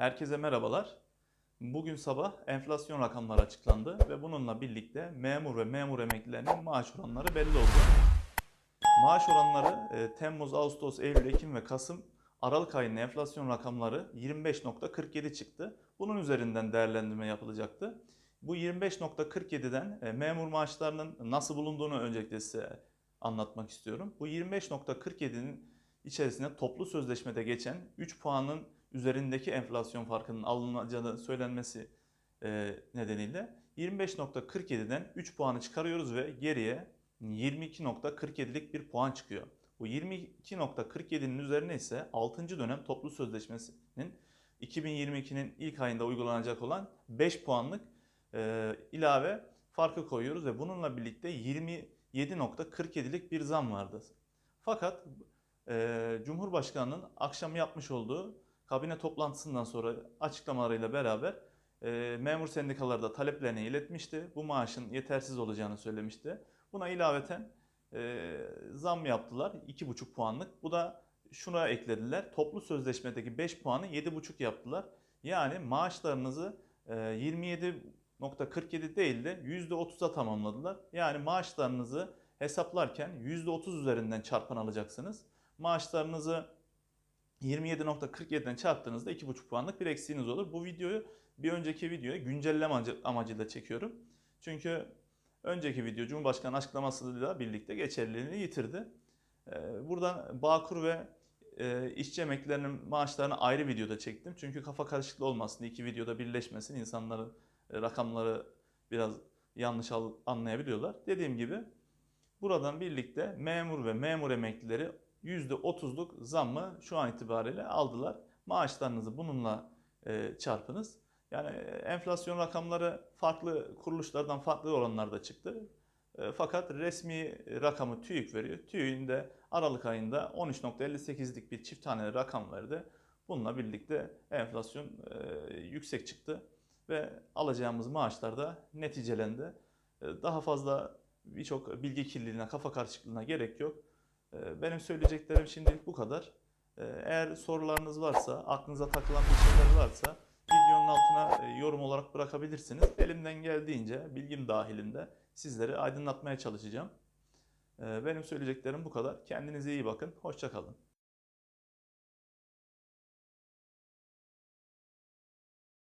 Herkese merhabalar. Bugün sabah enflasyon rakamları açıklandı ve bununla birlikte memur ve memur emeklilerinin maaş oranları belli oldu. Maaş oranları e, Temmuz, Ağustos, Eylül, Ekim ve Kasım Aralık ayının enflasyon rakamları 25.47 çıktı. Bunun üzerinden değerlendirme yapılacaktı. Bu 25.47'den e, memur maaşlarının nasıl bulunduğunu öncelikle size anlatmak istiyorum. Bu 25.47'nin içerisinde toplu sözleşmede geçen 3 puanın üzerindeki enflasyon farkının alınacağı söylenmesi e, nedeniyle 25.47'den 3 puanı çıkarıyoruz ve geriye 22.47'lik bir puan çıkıyor. Bu 22.47'nin üzerine ise 6. dönem toplu sözleşmesinin 2022'nin ilk ayında uygulanacak olan 5 puanlık e, ilave farkı koyuyoruz ve bununla birlikte 27.47'lik bir zam vardı. Fakat e, Cumhurbaşkanı'nın akşam yapmış olduğu kabine toplantısından sonra açıklamalarıyla beraber e, memur sendikaları da taleplerini iletmişti. Bu maaşın yetersiz olacağını söylemişti. Buna ilaveten e, zam yaptılar 2,5 puanlık. Bu da şuna eklediler. Toplu sözleşmedeki 5 puanı 7,5 yaptılar. Yani maaşlarınızı e, 27.47 değil de %30'a tamamladılar. Yani maaşlarınızı hesaplarken %30 üzerinden çarpan alacaksınız. Maaşlarınızı 27.47'den çarptığınızda 2,5 puanlık bir eksiğiniz olur. Bu videoyu bir önceki videoya güncelleme amacı- amacıyla çekiyorum. Çünkü önceki video Cumhurbaşkanı açıklamasıyla birlikte geçerliliğini yitirdi. Ee, Buradan Bağkur ve e, işçi emeklilerinin maaşlarını ayrı videoda çektim. Çünkü kafa karışıklığı olmasın, iki videoda birleşmesin, insanların e, rakamları biraz yanlış anlayabiliyorlar. Dediğim gibi buradan birlikte memur ve memur emeklileri %30'luk zammı şu an itibariyle aldılar. Maaşlarınızı bununla e, çarpınız. Yani e, enflasyon rakamları farklı kuruluşlardan farklı oranlarda çıktı. E, fakat resmi rakamı TÜİK veriyor. TÜİK'in de Aralık ayında 13.58'lik bir çift taneli rakam verdi. Bununla birlikte enflasyon yüksek çıktı ve alacağımız maaşlar da neticelendi. Daha fazla birçok bilgi kirliliğine, kafa karışıklığına gerek yok. Ee, Benim söyleyeceklerim şimdilik bu kadar. Ee, Eğer sorularınız varsa, aklınıza takılan bir şeyler varsa videonun altına e, yorum olarak bırakabilirsiniz. Elimden geldiğince bilgim dahilinde sizleri aydınlatmaya çalışacağım. Ee, Benim söyleyeceklerim bu kadar. Kendinize iyi bakın. Hoşça kalın.